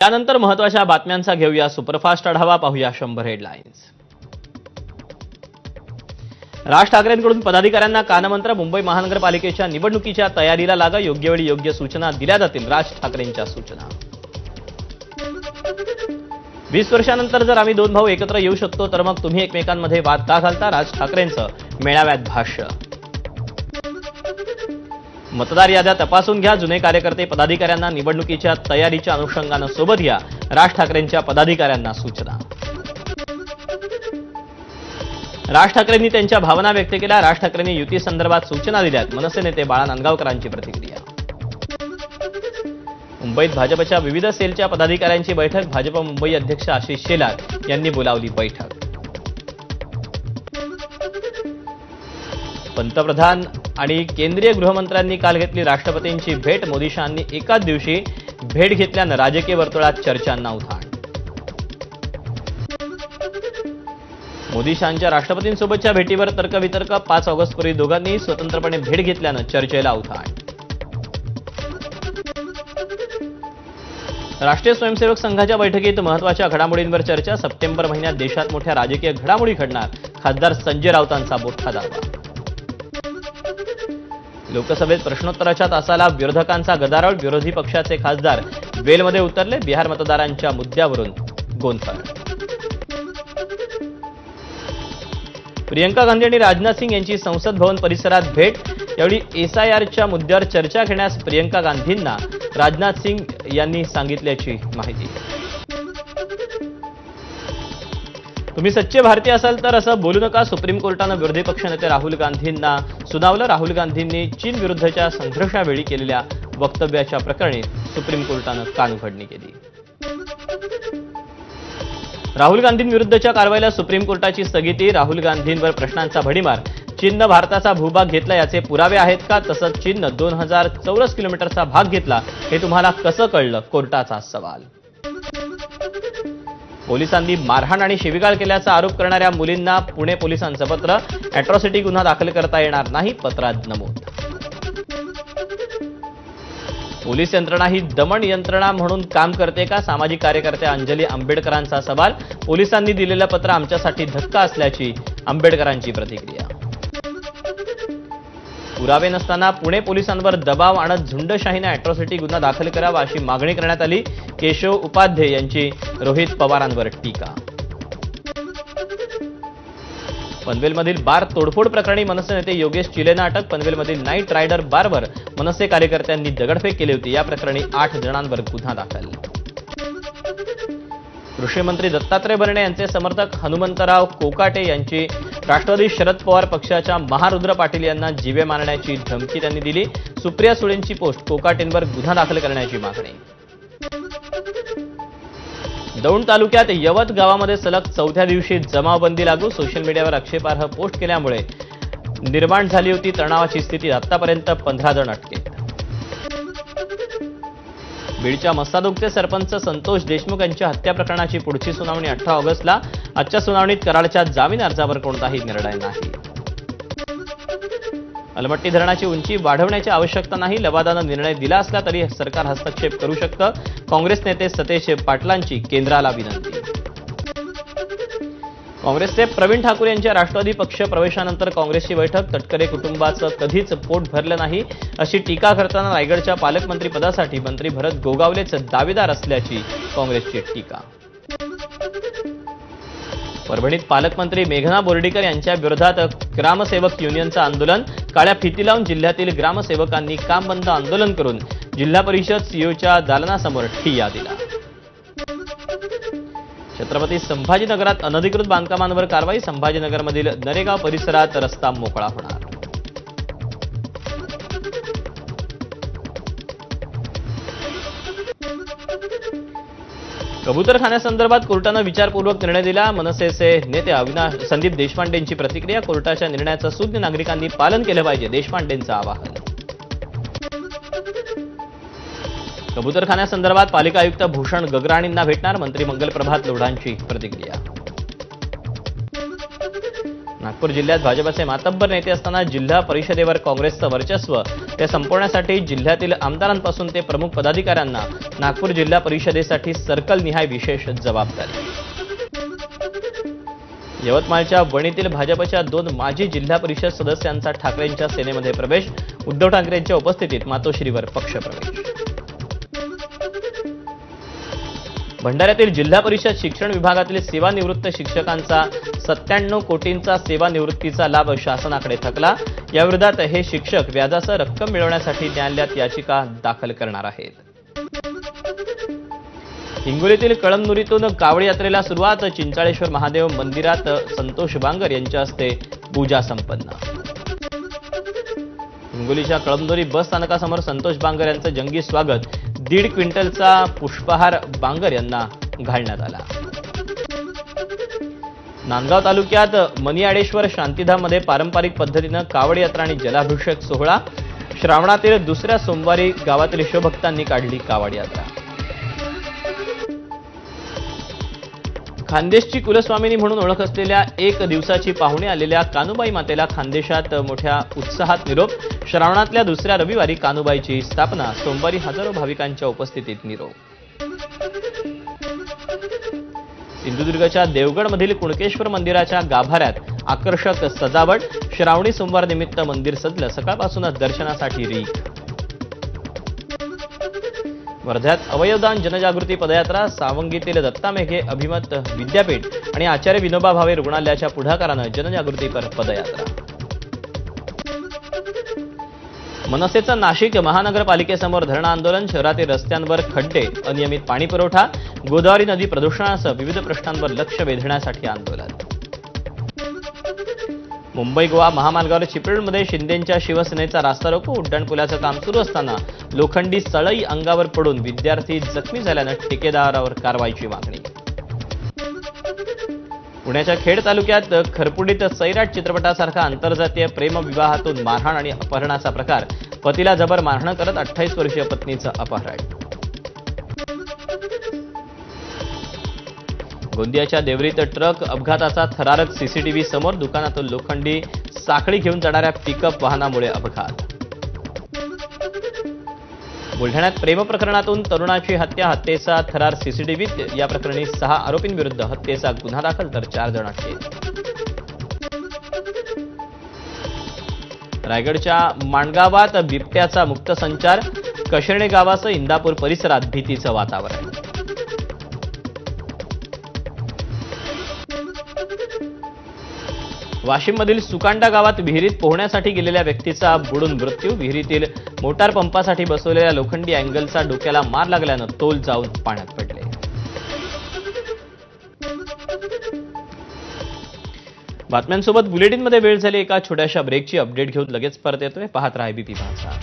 त्यानंतर महत्त्वाच्या बातम्यांचा घेऊया सुपरफास्ट आढावा पाहूया शंभर हेडलाईन्स. राज ठाकरेंकडून पदाधिकाऱ्यांना कानमंत्र मुंबई महानगरपालिकेच्या निवडणुकीच्या तयारीला लागा योग्य वेळी योग्य सूचना दिल्या जातील राज ठाकरेंच्या सूचना. वीस वर्षानंतर जर आम्ही दोन भाऊ एकत्र येऊ शकतो तर मग तुम्ही एकमेकांमध्ये वाद का घालता? राज ठाकरेंचं मेळाव्यात भाष्य. मतदार याद्या तपासून घ्या. जुने कार्यकर्ते पदाधिकाऱ्यांना निवडणुकीच्या तयारीच्या अनुषंगानं सोबत घ्या. राज ठाकरेंच्या पदाधिकाऱ्यांना सूचना. राज ठाकरेंनी त्यांच्या भावना व्यक्त केल्या. राज ठाकरेंनी युती संदर्भात सूचना दिल्यात. मनसे नेते बाळा नांदगावकरांची प्रतिक्रिया. मुंबईत भाजपच्या विविध सेलच्या पदाधिकाऱ्यांची बैठक. भाजप मुंबई अध्यक्ष आशिष शेलार यांनी बोलावली बैठक. पंतप्रधान आणि केंद्रीय गृहमंत्र्यांनी काल घेतली राष्ट्रपतींची भेट. मोदी शहांनी एकाच दिवशी भेट घेतल्यानं राजकीय वर्तुळात चर्चांना उधाण. मोदी शहांच्या राष्ट्रपतींसोबतच्या भेटीवर तर्कवितर्क. पाच ऑगस्टपूर्वी दोघांनी स्वतंत्रपणे भेट घेतल्यानं चर्चेला उधाण. राष्ट्रीय स्वयंसेवक संघाच्या बैठकीत महत्त्वाच्या घडामोडींवर चर्चा. सप्टेंबर महिन्यात देशात मोठ्या राजकीय घडामोडी घडणार. खासदार संजय राऊतांचा मोठा दावा. लोकसभेत प्रश्नोत्तराच्या तासाला विरोधकांचा गदारोळ विरोधी पक्षाचे खासदार वेलमध्ये उतरले बिहार मतदारांच्या मुद्द्यावरून गोंधळ. प्रियंका गांधी आणि राजनाथ सिंग यांची संसद भवन परिसरात भेट. यावेळी एसआयआरच्या मुद्द्यावर चर्चा घेण्यास प्रियंका गांधींना राजनाथ सिंग यांनी सांगितल्याची माहिती. तुम्ही सच्चे भारतीय असाल तर असं बोलू नका. सुप्रीम कोर्टानं विरोधी पक्षनेते राहुल गांधींना सुनावलं. राहुल गांधींनी चीन विरुद्धच्या संघर्षावेळी केलेल्या वक्तव्याच्या प्रकरणी सुप्रीम कोर्टानं कानउघडणी केली. राहुल गांधींविरुद्धच्या कारवाईला सुप्रीम कोर्टाची स्थगिती. राहुल गांधींवर प्रश्नांचा भडीमार. चीननं भारताचा भूभाग घेतला याचे पुरावे आहेत का? तसंच चीननं दोन हजार चौरस किलोमीटरचा भाग घेतला हे तुम्हाला कसं कळलं? कोर्टाचा सवाल. पोलिसांनी मारहाण आणि शिविगाळ केल्याचा आरोप करणाऱ्या मुलींना पुणे पोलिसांचं पत्र अॅट्रॉसिटी गुन्हा दाखल करता येणार नाही पत्रात नमूद. पोलीस यंत्रणा ही दमन यंत्रणा म्हणून काम करते का? सामाजिक कार्यकर्त्या अंजली आंबेडकरांचा सवाल. पोलिसांनी दिलेलं पत्र आमच्यासाठी धक्का असल्याची आंबेडकरांची प्रतिक्रिया. पुरावे नसताना पुणे पोलिसांवर दबाव आणत झुंडशाहीने अॅट्रॉसिटी गुन्हा दाखल करावा अशी मागणी करण्यात आली. केशव उपाध्ये यांची रोहित पवारांवर टीका. पनवेलमधील बार तोडफोड प्रकरणी मनसे नेते योगेश चिलेना अटक पनवेलमधील नाईट रायडर बारवर मनसे कार्यकर्त्यांनी दगडफेक केली होती. या प्रकरणी आठ जणांवर गुन्हा दाखल. कृषी मंत्री दत्तात्रय भरणे यांचे समर्थक हनुमंतराव कोकाटे यांची राष्ट्रवादी शरद पवार पक्षाच्या महारुद्र पाटील यांना जीवे मारण्याची धमकी त्यांनी दिली. सुप्रिया सुळेंची पोस्ट कोकाटेंवर गुन्हा दाखल करण्याची मागणी. दौंड तालुक्यात यवत गावामध्ये सलग चौथ्या दिवशी जमावबंदी लागू. सोशल मीडियावर आक्षेपार्ह पोस्ट केल्यामुळे निर्माण झाली होती तणावाची स्थिती. आतापर्यंत पंधरा जण अटकेत. बीडच्या मस्तादुगचे सरपंच संतोष देशमुख यांच्या हत्या प्रकरणाची पुढची सुनावणी अठरा ऑगस्टला. आजच्या सुनावणीत कराडच्या जामीन अर्जावर कोणताही निर्णय नाही. अलमट्टी धरणाची उंची वाढवण्याची आवश्यकता नाही. लवादानं निर्णय दिला असला तरी सरकार हस्तक्षेप करू शकतं. काँग्रेस नेते सतेज पाटलांची केंद्राला विनंती. काँग्रेसचे प्रवीण ठाकूर यांच्या राष्ट्रवादी पक्ष प्रवेशानंतर काँग्रेसची बैठक. तटकरे कुटुंबाचं कधीच पोट भरलं नाही. अशी टीका करताना रायगडच्या पालकमंत्रीपदासाठी मंत्री भरत गोगावलेच दावेदार असल्याची काँग्रेसची टीका. परभणीत पालकमंत्री मेघना बोर्डीकर यांच्या विरोधात ग्रामसेवक युनियनचं आंदोलन. काळ्या फिती लावून जिल्ह्यातील ग्रामसेवकांनी काम बंद आंदोलन करून जिल्हा परिषद सीओच्या दालनासमोर ठिय्या दिला छत्रपती संभाजीनगरात अनधिकृत बांधकामांवर कारवाई संभाजीनगरमधील नरेगाव परिसरात रस्ता मोकळा होणार. कबुतरखान्यासंदर्भात कोर्टानं विचारपूर्वक निर्णय दिला. मनसेचे नेते अविनाश संदीप देशपांडेंची प्रतिक्रिया कोर्टाच्या निर्णयाचं सुज्ञ नागरिकांनी पालन केलं पाहिजे देशपांडेंचं आवाहन. कबुतरखान्यासंदर्भात पालिका आयुक्त भूषण गगराणींना भेटणार मंत्री मंगल प्रभात लोढांची प्रतिक्रिया. नागपूर जिल्ह्यात भाजपचे मातब्बर नेते असताना जिल्हा परिषदेवर काँग्रेसचं वर्चस्व ते संपवण्यासाठी जिल्ह्यातील आमदारांपासून ते प्रमुख पदाधिकाऱ्यांना नागपूर जिल्हा परिषदेसाठी सर्कल निहाय विशेष जबाबदारी. यवतमाळच्या वणीतील भाजपच्या दोन माजी जिल्हा परिषद सदस्यांचा ठाकरेंच्या सेनेमध्ये प्रवेश उद्धव ठाकरेंच्या उपस्थितीत मातोश्रीवर पक्षप्रवेश. भंडाऱ्यातील जिल्हा परिषद शिक्षण विभागातील सेवानिवृत्त शिक्षकांचा सत्त्याण्णव कोटींचा सेवानिवृत्तीचा लाभ शासनाकडे थकला. याविरोधात हे शिक्षक व्याजासह रक्कम मिळवण्यासाठी न्यायालयात याचिका दाखल करणार आहेत. हिंगोलीतील कळमनुरीतून कावड यात्रेला सुरुवात चिंचाळेश्वर महादेव मंदिरात संतोष बांगर यांच्या हस्ते पूजा संपन्न. हिंगोलीच्या कळमनुरी बस स्थानकासमोर संतोष बांगर यांचं जंगी स्वागत. दीड क्विंटलचा पुष्पहार बांगर यांना घालण्यात आला. नांदगाव तालुक्यात मनियाडेश्वर शांतीधाममध्ये पारंपरिक पद्धतीनं कावड यात्रा आणि जलाभिषेक सोहळा. श्रावणातील दुसऱ्या सोमवारी गावातील शिवभक्तांनी काढली कावड यात्रा. खानदेशची कुलस्वामिनी म्हणून ओळख असलेल्या एक दिवसाची पाहुणे आलेल्या कानुबाई मातेला खानदेशात मोठ्या उत्साहात निरोप. श्रावणातल्या दुसऱ्या रविवारी कानुबाईची स्थापना. सोमवारी हजारो भाविकांच्या उपस्थितीत निरोप. सिंधुदुर्गच्या देवगडमधील कुणकेश्वर मंदिराच्या गाभाऱ्यात आकर्षक सजावट. श्रावणी सोमवार निमित्त मंदिर सजलं. सकाळपासूनच दर्शनासाठी रीक वर्ध्यात अवयवदान जनजागृती पदयात्रा सावंगीतील दत्ता मेघे अभिमत विद्यापीठ आणि आचार्य विनोबा भावे रुग्णालयाच्या पुढाकारानं जनजागृतीपर पदयात्रा. मनसेचं नाशिक महानगरपालिकेसमोर धरणं आंदोलन शहरातील रस्त्यांवर खड्डे अनियमित पाणीपुरवठा गोदावरी नदी प्रदूषणासह विविध प्रश्नांवर लक्ष वेधण्यासाठी आंदोलन. मुंबई गोवा महामार्गावर चिपळूणमध्ये शिंदेंच्या शिवसेनेचा रास्ता रोको उड्डाणपुलाचं काम सुरू असताना लोखंडी सळई अंगावर पडून विद्यार्थी जखमी झाल्यानं ठेकेदारावर कारवाईची मागणी. पुण्याच्या खेड तालुक्यात खरपुडीत सैराट चित्रपटासारखा आंतरजातीय प्रेमविवाहातून मारहाण आणि अपहरणाचा प्रकार पतीला जबर मारहाण करत अठ्ठावीस वर्षीय पत्नीचं अपहरण. गोंदियाच्या देवरीत ट्रक अपघाताचा थरारक सीसीटीव्ही समोर दुकानातून लोखंडी साखळी घेऊन जाणाऱ्या पिकअप वाहनामुळे अपघात. बुलढाण्यात प्रेम प्रकरणातून तरुणाची हत्या हत्येचा थरार सीसीटीव्हीत या प्रकरणी सहा आरोपींविरुद्ध हत्येचा गुन्हा दाखल तर चार जण अटकेत रायगडच्या माणगावात बिबट्याचा मुक्त संचार कशेणे गावासह इंदापूर परिसरात भीतीचं वातावरण. वाशिममधील सुकांडा गावात विहिरीत पोहण्यासाठी गेलेल्या व्यक्तीचा बुडून मृत्यू. विहिरीतील मोटार पंपासाठी बसवलेल्या लोखंडी अँगलचा डोक्याला मार लागल्यानं तोल जाऊन पाण्यात पडले. बातम्यांसोबत बुलेटिनमध्ये वेळ झाली एका छोट्याशा ब्रेकची अपडेट घेऊन लगेच परत येतोय. पाहत राहा बीपी भाषा.